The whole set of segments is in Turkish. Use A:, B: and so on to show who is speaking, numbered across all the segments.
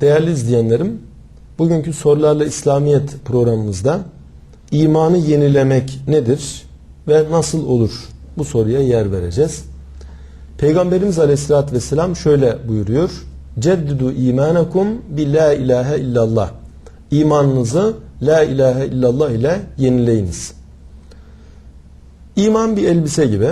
A: Değerli izleyenlerim, bugünkü Sorularla İslamiyet programımızda imanı yenilemek nedir ve nasıl olur? Bu soruya yer vereceğiz. Peygamberimiz Aleyhisselatü Vesselam şöyle buyuruyor. Ceddidu imanakum bi la ilahe illallah. İmanınızı la ilahe illallah ile yenileyiniz. İman bir elbise gibi.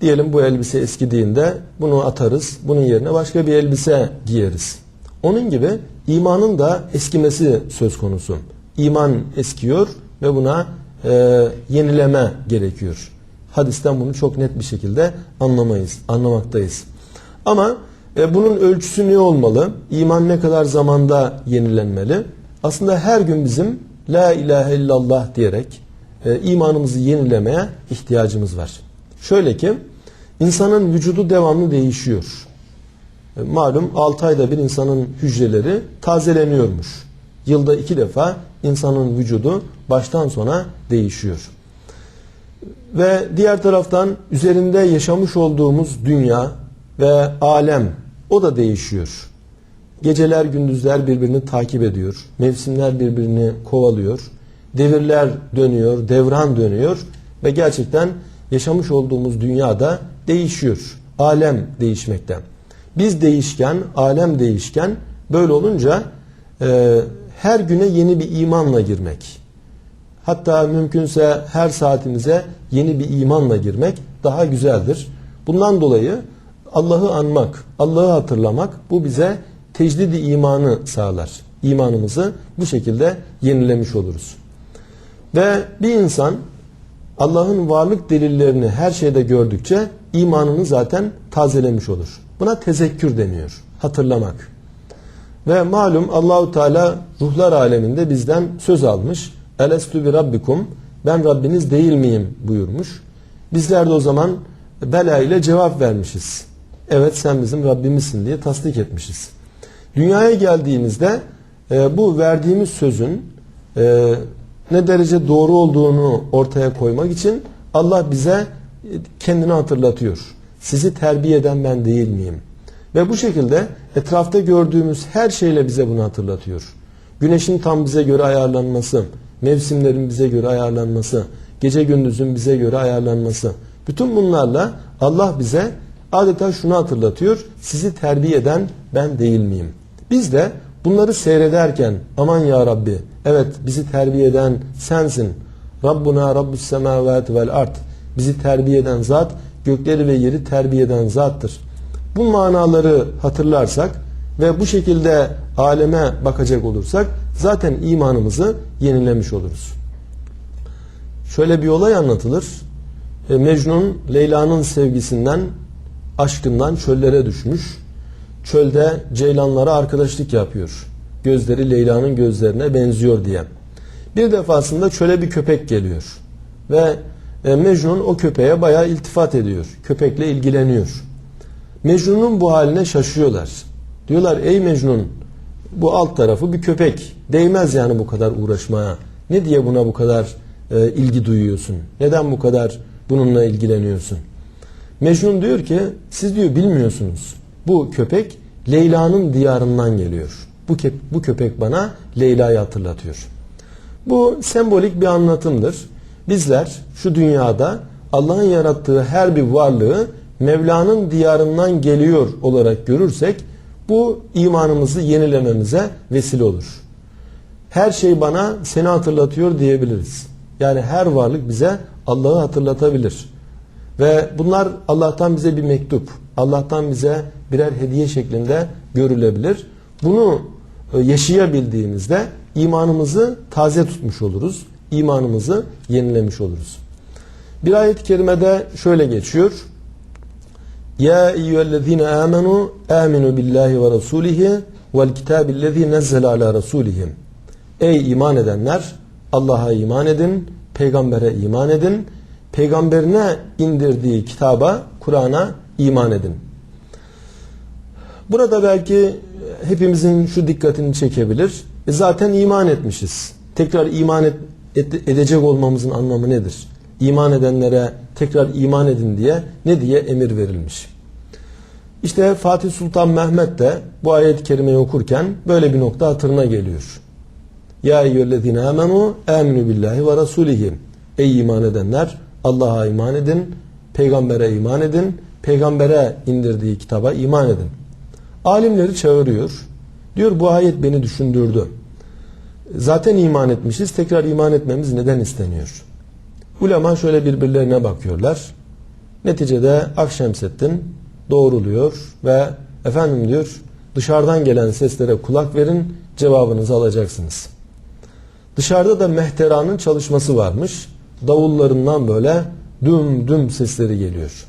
A: Diyelim bu elbise eskidiğinde bunu atarız. Bunun yerine başka bir elbise giyeriz. Onun gibi imanın da eskimesi söz konusu. İman eskiyor ve buna e, yenileme gerekiyor. Hadisten bunu çok net bir şekilde anlamayız, anlamaktayız. Ama e, bunun ölçüsü ne olmalı? İman ne kadar zamanda yenilenmeli? Aslında her gün bizim La ilahe illallah diyerek e, imanımızı yenilemeye ihtiyacımız var. Şöyle ki insanın vücudu devamlı değişiyor. E, malum 6 ayda bir insanın hücreleri tazeleniyormuş. Yılda iki defa insanın vücudu baştan sona değişiyor. Ve diğer taraftan üzerinde yaşamış olduğumuz dünya ve alem o da değişiyor. Geceler gündüzler birbirini takip ediyor. Mevsimler birbirini kovalıyor. Devirler dönüyor, devran dönüyor ve gerçekten yaşamış olduğumuz dünyada değişiyor. Alem değişmekten. Biz değişken, alem değişken böyle olunca e, her güne yeni bir imanla girmek. Hatta mümkünse her saatimize yeni bir imanla girmek daha güzeldir. Bundan dolayı Allah'ı anmak, Allah'ı hatırlamak bu bize tecdidi imanı sağlar. İmanımızı bu şekilde yenilemiş oluruz. Ve bir insan Allah'ın varlık delillerini her şeyde gördükçe imanını zaten tazelemiş olur. Buna tezekkür deniyor. Hatırlamak. Ve malum Allahu Teala ruhlar aleminde bizden söz almış. Elestü bi rabbikum ben Rabbiniz değil miyim buyurmuş. Bizler de o zaman bela ile cevap vermişiz. Evet sen bizim Rabbimizsin diye tasdik etmişiz. Dünyaya geldiğimizde e, bu verdiğimiz sözün e, ne derece doğru olduğunu ortaya koymak için Allah bize e, kendini hatırlatıyor. Sizi terbiye eden ben değil miyim? Ve bu şekilde etrafta gördüğümüz her şeyle bize bunu hatırlatıyor. Güneşin tam bize göre ayarlanması, mevsimlerin bize göre ayarlanması, gece gündüzün bize göre ayarlanması. Bütün bunlarla Allah bize adeta şunu hatırlatıyor. Sizi terbiye eden ben değil miyim? Biz de bunları seyrederken aman ya Rabbi evet bizi terbiye eden sensin. Rabbuna Rabbus semavati vel art. Bizi terbiye eden zat gökleri ve yeri terbiye eden zattır. Bu manaları hatırlarsak ve bu şekilde aleme bakacak olursak zaten imanımızı yenilemiş oluruz. Şöyle bir olay anlatılır. E, Mecnun Leyla'nın sevgisinden, aşkından çöllere düşmüş. Çölde ceylanlara arkadaşlık yapıyor. Gözleri Leyla'nın gözlerine benziyor diye. Bir defasında çöle bir köpek geliyor. Ve e, Mecnun o köpeğe bayağı iltifat ediyor. Köpekle ilgileniyor. Mecnun'un bu haline şaşıyorlar. Diyorlar ey Mecnun bu alt tarafı bir köpek. Değmez yani bu kadar uğraşmaya. Ne diye buna bu kadar e, ilgi duyuyorsun? Neden bu kadar bununla ilgileniyorsun? Mecnun diyor ki siz diyor bilmiyorsunuz. Bu köpek Leyla'nın diyarından geliyor. Bu, bu köpek bana Leyla'yı hatırlatıyor. Bu sembolik bir anlatımdır. Bizler şu dünyada Allah'ın yarattığı her bir varlığı Mevla'nın diyarından geliyor olarak görürsek bu imanımızı yenilememize vesile olur. Her şey bana seni hatırlatıyor diyebiliriz. Yani her varlık bize Allah'ı hatırlatabilir. Ve bunlar Allah'tan bize bir mektup, Allah'tan bize birer hediye şeklinde görülebilir. Bunu e, yaşayabildiğimizde imanımızı taze tutmuş oluruz. İmanımızı yenilemiş oluruz. Bir ayet-i kerimede şöyle geçiyor. Ya eyyühellezine amenu aminu billahi ve rasulihi vel kitabillezi nezzele ala rasulihim. Ey iman edenler Allah'a iman edin, peygambere iman edin, peygamberine indirdiği kitaba, Kur'an'a iman edin. Burada belki hepimizin şu dikkatini çekebilir. E zaten iman etmişiz. Tekrar iman et, edecek olmamızın anlamı nedir? İman edenlere tekrar iman edin diye ne diye emir verilmiş. İşte Fatih Sultan Mehmet de bu ayet-i kerimeyi okurken böyle bir nokta hatırına geliyor. Ya eyyühellezine amenu aminu billahi ve rasulihi. Ey iman edenler Allah'a iman edin, peygambere iman edin, peygambere indirdiği kitaba iman edin. Alimleri çağırıyor. Diyor bu ayet beni düşündürdü. Zaten iman etmişiz. Tekrar iman etmemiz neden isteniyor? Ulema şöyle birbirlerine bakıyorlar. Neticede Akşemseddin doğruluyor ve efendim diyor dışarıdan gelen seslere kulak verin cevabınızı alacaksınız. Dışarıda da mehteranın çalışması varmış. Davullarından böyle düm düm sesleri geliyor.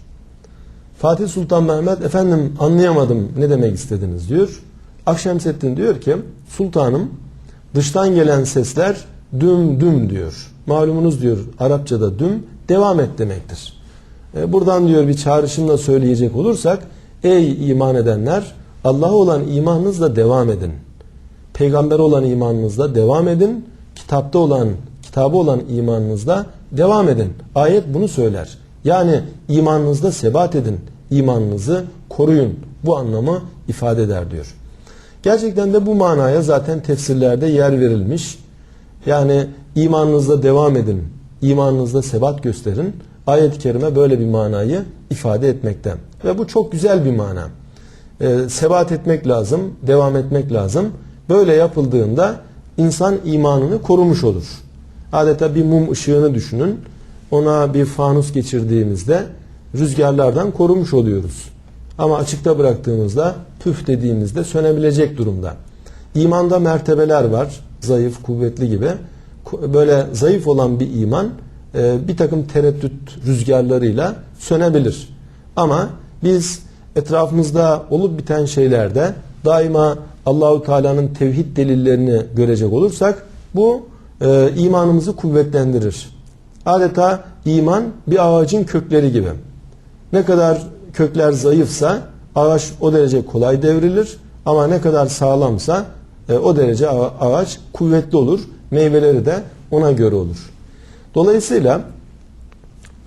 A: Fatih Sultan Mehmet efendim anlayamadım ne demek istediniz diyor. Akşemseddin diyor ki sultanım dıştan gelen sesler düm düm diyor. Malumunuz diyor Arapçada düm devam et demektir. E, Buradan diyor bir çağrışımla söyleyecek olursak ey iman edenler Allah'a olan imanınızla devam edin. Peygamber olan imanınızla devam edin. Kitapta olan, kitabı olan imanınızla devam edin. Ayet bunu söyler. Yani imanınızda sebat edin. imanınızı koruyun. Bu anlamı ifade eder diyor. Gerçekten de bu manaya zaten tefsirlerde yer verilmiş. Yani imanınızda devam edin. imanınızda sebat gösterin. Ayet-i kerime böyle bir manayı ifade etmekte. Ve bu çok güzel bir mana. Ee, sebat etmek lazım, devam etmek lazım. Böyle yapıldığında insan imanını korumuş olur. Adeta bir mum ışığını düşünün. Ona bir fanus geçirdiğimizde rüzgarlardan korumuş oluyoruz. Ama açıkta bıraktığımızda püf dediğimizde sönebilecek durumda. İmanda mertebeler var. Zayıf, kuvvetli gibi. Böyle zayıf olan bir iman e, bir takım tereddüt rüzgarlarıyla sönebilir. Ama biz etrafımızda olup biten şeylerde daima Allahu Teala'nın tevhid delillerini görecek olursak bu e, imanımızı kuvvetlendirir. Adeta iman bir ağacın kökleri gibi. Ne kadar kökler zayıfsa ağaç o derece kolay devrilir ama ne kadar sağlamsa e, o derece ağaç kuvvetli olur. Meyveleri de ona göre olur. Dolayısıyla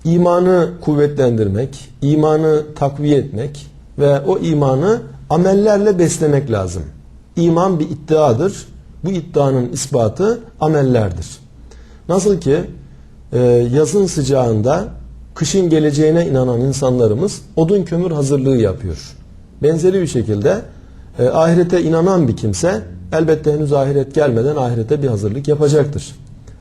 A: imanı kuvvetlendirmek, imanı takviye etmek ve o imanı amellerle beslemek lazım. İman bir iddiadır. Bu iddianın ispatı amellerdir. Nasıl ki e, yazın sıcağında kışın geleceğine inanan insanlarımız odun kömür hazırlığı yapıyor. Benzeri bir şekilde e, ahirete inanan bir kimse elbette henüz ahiret gelmeden ahirete bir hazırlık yapacaktır.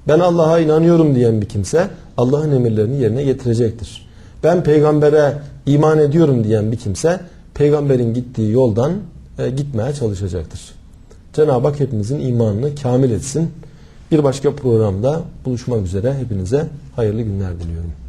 A: Ben Allah'a inanıyorum diyen bir kimse Allah'ın emirlerini yerine getirecektir. Ben peygambere iman ediyorum diyen bir kimse peygamberin gittiği yoldan e, gitmeye çalışacaktır. Cenab-ı Hak hepimizin imanını kamil etsin. Bir başka programda buluşmak üzere hepinize hayırlı günler diliyorum.